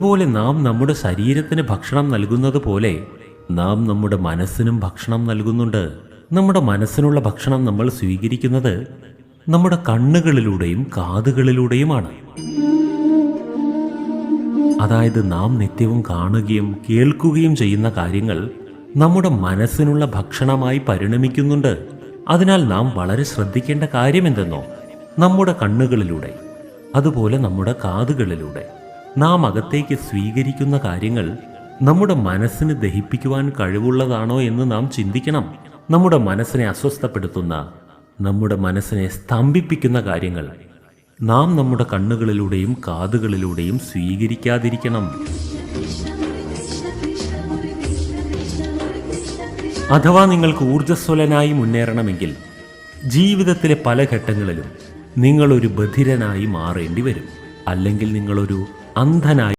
അതുപോലെ നാം നമ്മുടെ ശരീരത്തിന് ഭക്ഷണം നൽകുന്നത് പോലെ നാം നമ്മുടെ മനസ്സിനും ഭക്ഷണം നൽകുന്നുണ്ട്. നമ്മുടെ മനസ്സിനുള്ള ഭക്ഷണം നമ്മൾ സ്വീകരിക്കുന്നത് നമ്മുടെ കണ്ണുകളിലൂടെയും കാതുകളിലൂടെയുമാണ്. അതായത് നാം നിത്യവും കാണുകയും കേൾക്കുകയും ചെയ്യുന്ന കാര്യങ്ങൾ നമ്മുടെ മനസ്സിനുള്ള ഭക്ഷണമായി പരിണമിക്കുന്നുണ്ട്. അതിനാൽ നാം വളരെ ശ്രദ്ധിക്കേണ്ട കാര്യം എന്തെന്നോ? നമ്മുടെ കണ്ണുകളിലൂടെ അതുപോലെ നമ്മുടെ കാതുകളിലൂടെ. നാം അകത്തേക്ക് സ്വീകരിക്കുന്ന കാര്യങ്ങൾ നമ്മുടെ മനസ്സിന് ദഹിപ്പിക്കുവാൻ കഴിവുള്ളതാണോ എന്ന് നാം ചിന്തിക്കണം. നമ്മുടെ മനസ്സിനെ അസ്വസ്ഥപ്പെടുത്തുന്ന നമ്മുടെ മനസ്സിനെ സ്തംഭിപ്പിക്കുന്ന കാര്യങ്ങൾ നാം നമ്മുടെ കണ്ണുകളിലൂടെയും കാതുകളിലൂടെയും സ്വീകരിക്കാതിരിക്കണം. അഥവാ നിങ്ങൾക്ക് ഊർജസ്വലനായി മുന്നേറണമെങ്കിൽ ജീവിതത്തിലെ പല ഘട്ടങ്ങളിലും നിങ്ങളൊരു ബധിരനായി മാറേണ്ടി വരും. അല്ലെങ്കിൽ നിങ്ങളൊരു അന്ധനായി